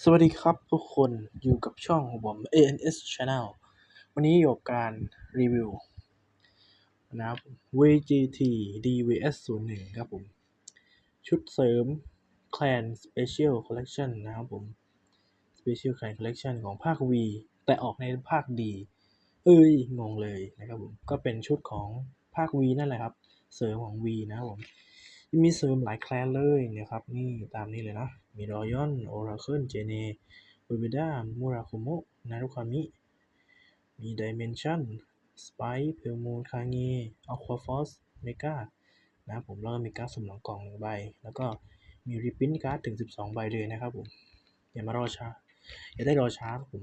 สวัสดีครับทุกคนอยู่กับช่องของผม ANS Channel วันนี้อยู่กับการรีวิวนะครับ VGT DVS 01ครับผม ชุดเสริม Clan Special Collection นะครับผม Special Clan Collection ของภาค V แต่ออกในภาค D เอ้ยงงเลยนะครับผม ก็เป็นชุดของภาค V นั่นแหละครับ เสริมของ V นะครับผม มีเสริมหลายแคลนเลยนะครับ นี่ตามนี้เลยนะ มีรอยอนโอราเคิลเจเนเบเบด้ามูราคุโมะนารุคามิ มีดิเมนชันสไปเพลมูนคาเงอควาฟอสเมกานะผมแล้วก็มีการ์ดสุ่มหลังกล่องหนึ่งใบ แล้วก็มีริปปิ้นการ์ดถึง 12 ใบเลยนะครับผม อย่ามารอช้า อย่าได้รอช้าผม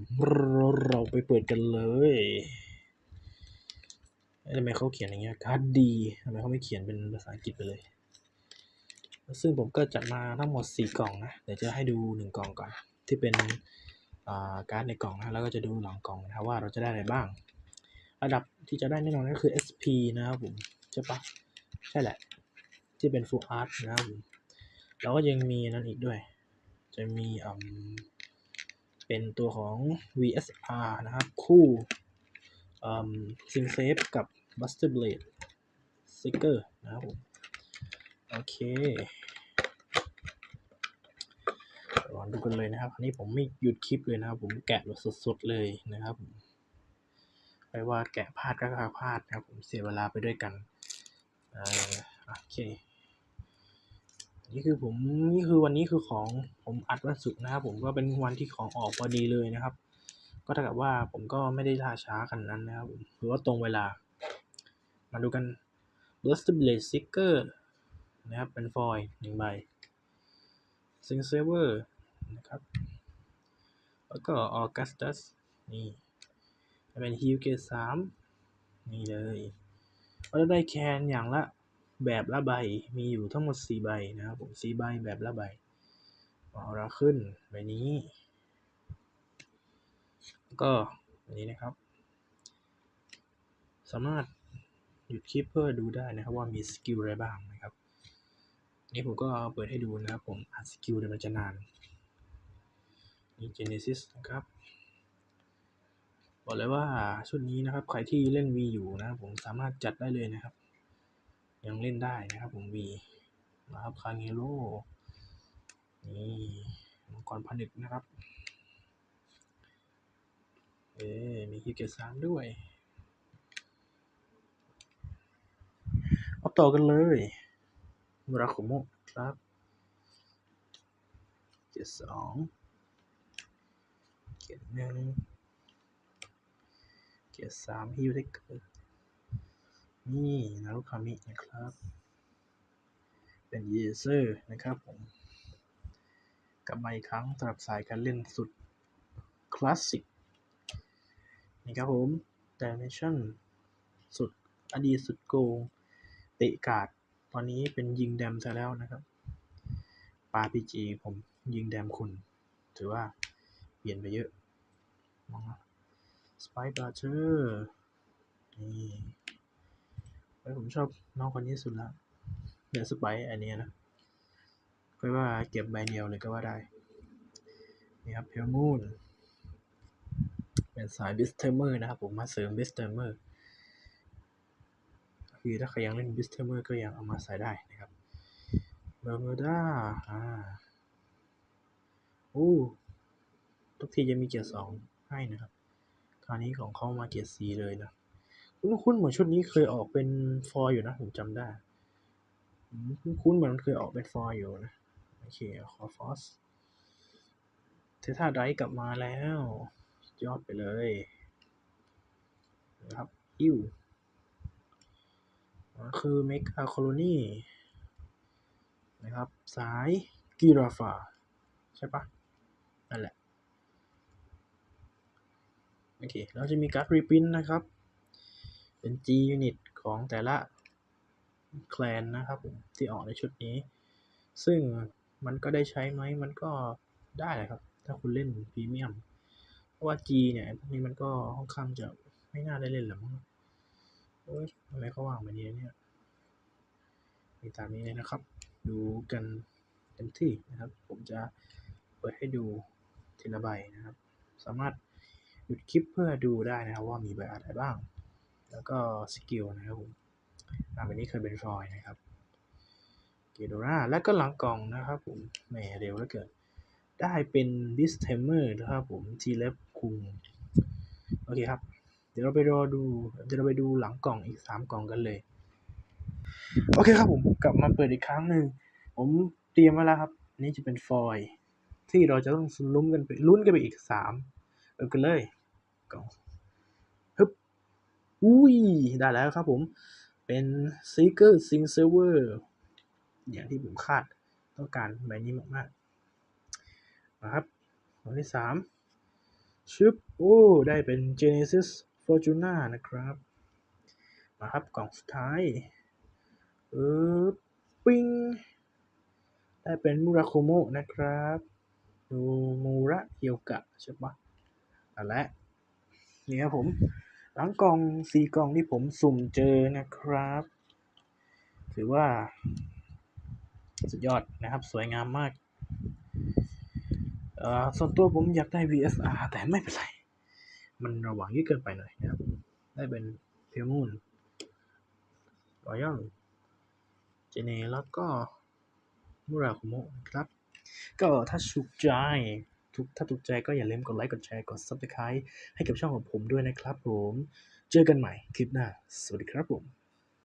เราไปเปิดกันเลยทำไมเขาเขียนอย่างเงี้ยการ์ดดีทำไมเขาไม่เขียนเป็นภาษาอังกฤษไปเลย ซึ่งผมก็จัดมาทั้งหมด 4 กล่องนะ เดี๋ยวจะให้ดู 1 กล่องก่อน ที่เป็นการ์ดในกล่องนะ แล้วก็จะดูหลังกล่องนะว่าเราจะได้อะไรบ้าง ระดับที่จะได้แน่นอนก็คือ SP นะครับผม ใช่ปะใช่แหละ ที่เป็น Full Art นะครับผมแล้วก็ยังมีนั้นอีกด้วย จะมีอืมเป็นตัวของ VSR นะครับ คู่อืม Sing Safe กับ Buster Blade Sticker นะครับผม โอเคลอดูกันเลยนะครับ อันนี้ผมไม่หยุดคลิปเลยนะครับ ผมแกะแบบสดๆเลยนะครับไม่ว่าแกะพลาดก็คือพลาดนะครับ ผมเสียเวลาไปด้วยกันเอ่อโอเค นี่คือผมนี่คือวันนี้คือของผมอัดวันศุกร์นะครับ ผมก็เป็นวันที่ของออกพอดีเลยนะครับ ก็เท่ากับว่าผมก็ไม่ได้ล่าช้าขนาดนั้นนะครับผมหรือว่าตรงเวลา มาดูกัน Buster Blade Sticker นะครับ เป็นฟอยล์หนึ่งใบซิงเซเวอร์นะครับ แล้วก็ออกัสตัสนี่เป็นฮิวเกตสามนี่เลยก็จะได้แคนอย่างละแบบละใบ มีอยู่ทั้งหมดสี่ใบนะครับผมสี่ใบแบบละใบเอาละขึ้นใบนี้ ก็อันนี้นะครับ สามารถหยุดคลิปเพื่อดูได้นะครับว่ามีสกิลอะไรบ้างนะครับ นี่ผมก็เปิดให้ดูนะครับผมอ่านสกิลเดี๋ยวมันจะนานนี่ Genesis นะครับ บอกเลยว่าชุดนี้นะครับ ใครที่เล่น V อยู่นะครับผมสามารถจัดได้เลยนะครับ ยังเล่นได้นะครับผม V นะครับคาเงโร่นี่มังกรผนึกนะครับ เอ๊มีคิวเกตสามด้วยเอาต่อกันเลย ราคุโมครับเกียร์สองเกียร์หนึ่งเกียร์สามฮิวได้เกิดนี่นารุคามินะครับ เป็นเยเซอร์นะครับผมกลับมาอีกครั้งสำหรับสายการเล่นสุด คลาสสิกนี่ครับผม Dimension สุดอดีตสุดโกงเตะกาด ตอนนี้เป็นยิงแดมซะแล้วนะครับปาพีจีผมยิงแดมคุณ ถือว่าเปลี่ยนไปเยอะสไปบาร์เชอร์นี่เฮ้ผมชอบน้องคนนี้สุดละเดี๋ยวสไปร์อันนี้นะก็ว่าเก็บใบเดียวเลยก็ว่าได้ นี่ครับเพลมูนเป็นสายบิสเทอร์เมอร์นะครับผมมาเสริมบิสเทอร์เมอร์ คือถ้าใครยังเล่นบิสเทอร์เมอร์ก็ยังเอามาใส่ได้นะครับเบอร์เมอร์ด้าอ่าโอ้ทุกทีจะมีเกียร์สองให้นะครับ คราวนี้ของเขามาเกียร์สีเลยนะคุ้นคุ้นๆเหมือนชุดนี้เคยออกเป็นฟอยล์อยู่นะผมจำได้อืมคุ้นๆเหมือนมันเคยออกเป็นฟอยล์อยู่นะโอเคขอฟอสเทท่าไดกลับมาแล้ว ยอดไปเลยนะครับ อิว คือเมกาโคโลนีนะครับ สายกีราฟาใช่ปะนั่นแหละ โอเคแล้วจะมีการ์ดรีพินนะครับ เป็น G unit ของแต่ละแคลนนะครับผม ที่ออกในชุดนี้ ซึ่งมันก็ได้ใช้ไหม มันก็ได้แหละครับ ถ้าคุณเล่นพรีเมียม เพราะว่า G เนี่ยพวกนี้มันก็ค่อนข้างจะไม่น่าได้เล่นหรอกมั้งโอ้ยทำไมเขาวางแบบนี้เนี่ย มีตามนี้เลยนะครับ ดูกันเต็มที่นะครับ ผมจะเปิดให้ดูทีละใบนะครับ สามารถหยุดคลิปเพื่อดูได้นะครับว่ามีใบอะไรบ้าง แล้วก็สกิลนะครับผมอ่าวันนี้เคยเป็นฟอยนะครับเกโดราแล้วก็หลังกล่องนะครับผมแหมเร็วแล้วเกิดได้เป็นดิสเทมเมอร์นะครับผมทีเล็บคุงโอเคครับ เดี๋ยวเราไปรอดู เดี๋ยวเราไปดูหลังกล่องอีกสามกล่องกันเลย โอเคครับผมกลับมาเปิดอีกครั้งหนึ่งผมเตรียมไว้แล้วครับ นี่จะเป็นฟอยที่เราจะต้องลุ้นกันไปลุ้นกันไปอีกสามเออกันเลยกล่องฮึบอุ้ยได้แล้วครับผมเป็น Seeker Sing Server อย่างที่ผมคาดต้องการใบนี้มากๆนะครับกล่องที่สามชึบโอ้ได้เป็น Genesis Fortuna นะครับ มาครับกล่องสุดท้าย เออปิ้งได้เป็นมูราโคโมะนะครับดูมูระเกียวกะใช่ปะนั่นแหละนี่ครับผม หลังกล่องสี่กล่องที่ผมสุ่มเจอนะครับ ถือว่า สุดยอดนะครับ สวยงามมากเอ่อส่วนตัวผมอยากได้ VSR แต่ไม่เป็นไร มันระหว่างยืดเกินไปหน่อยนะครับ ได้เป็นเพลมูนรอยัล เจเนแล้วก็มุราคุโมะครับ ก็ถ้าถูกใจทุกถ้าถูกใจก็อย่าลืมกดไลค์กดแชร์กด Subscribe ให้กับช่องของผมด้วยนะครับผม เจอกันใหม่คลิปหน้า สวัสดีครับผม